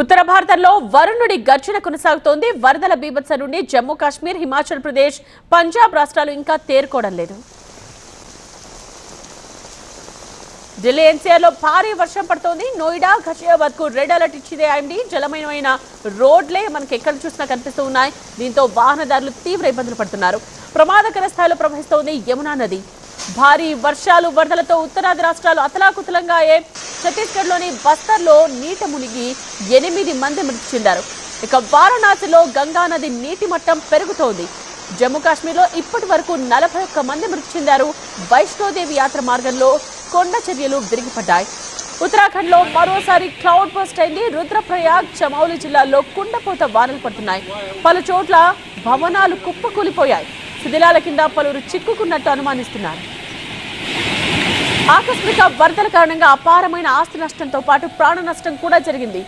ఉత్తర భారతంలో వరుణుడి గర్జన కొనసాగుతోంది. వరదల బీభత్స నుండి జమ్మూ కాశ్మీర్ హిమాచల్ ప్రదేశ్ పంజాబ్ రాష్ట్రాలు ఇంకా తేరుకోవడం లేదు. ఢిల్లీ ఎన్సీఆర్లో భారీ వర్షం పడుతోంది. నోయిడా ఘజియాబాద్కు రెడ్ అలర్ట్ ఇచ్చింది ఐఎండీ. జలమయమైన రోడ్లే మనకి ఎక్కడ చూసినా కనిపిస్తూ ఉన్నాయి. దీంతో వాహనదారులు తీవ్ర ఇబ్బందులు పడుతున్నారు. ప్రమాదకర స్థాయిలో ప్రవహిస్తోంది యమునా నది. భారీ వర్షాలు వరదలతో ఉత్తరాది రాష్ట్రాలు అతలాకుతలంగా అయ్యే ఛత్తీస్గఢ్లోని బస్తర్లో నీట మునిగి ఎనిమిది మంది మృతి చెందారు. ఇక వారణాసిలో గంగా నది నీటి మట్టం పెరుగుతోంది. జమ్మూ కాశ్మీర్లో ఇప్పటి వరకు నలభై ఒక్క మంది మృతి చెందారు. వైష్ణోదేవి యాత్ర మార్గంలో కొండ చర్యలు విరిగిపడ్డాయి. ఉత్తరాఖండ్లో మరోసారి క్లౌడ్ బస్ట్ అయింది. రుద్రప్రయాగ్ చమౌలి జిల్లాల్లో కుండపోత వానలు పడుతున్నాయి. పలు చోట్ల భవనాలు కుప్పకూలిపోయాయి. శిథిలాల కింద పలువురు చిక్కుకున్నట్టు అనుమానిస్తున్నారు. ఆకస్మిక వరదల కారణంగా అపారమైన ఆస్తి నష్టంతో పాటు ప్రాణ నష్టం కూడా జరిగింది.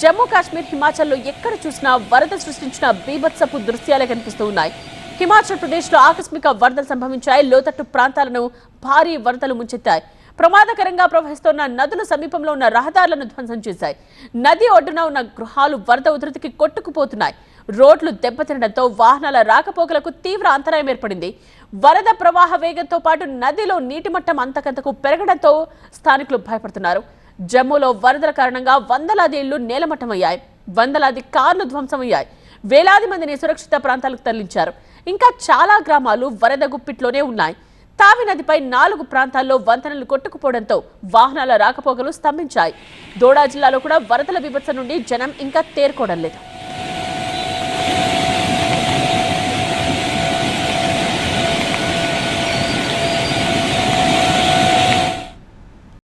జమ్మూ కాశ్మీర్ హిమాచల్లో ఎక్కడ చూసినా వరద సృష్టించిన బీభత్సపు దృశ్యాలే కనిపిస్తూ ఉన్నాయి. హిమాచల్ ప్రదేశ్లో ఆకస్మిక వరదలు సంభవించాయి. లోతట్టు ప్రాంతాలను భారీ వరదలు ముంచెత్తాయి. ప్రమాదకరంగా ప్రవహిస్తున్న నదుల సమీపంలో ఉన్న రహదారులను ధ్వంసం చేశాయి. నది ఒడ్డున ఉన్న గృహాలు వరద ఉధృతికి కొట్టుకుపోతున్నాయి. రోడ్లు దెబ్బతినడంతో వాహనాల రాకపోకలకు తీవ్ర అంతరాయం ఏర్పడింది. వరద ప్రవాహ వేగంతో పాటు నదిలో నీటి మట్టం అంతకంతకు పెరగడంతో స్థానికులు భయపడుతున్నారు. జమ్మూలో వరదల కారణంగా వందలాది ఇళ్ళు నేలమట్టమయ్యాయి. వందలాది కార్లు ధ్వంసమయ్యాయి. వేలాది మందిని సురక్షిత ప్రాంతాలకు తరలించారు. ఇంకా చాలా గ్రామాలు వరద గుప్పిట్లోనే ఉన్నాయి. తావి నదిపై నాలుగు ప్రాంతాల్లో వంతెనలు కొట్టుకుపోవడంతో వాహనాల రాకపోకలు స్తంభించాయి. దోడా జిల్లాలో కూడా వరదల విభత్స నుండి జనం ఇంకా తేరుకోవడం లేదు.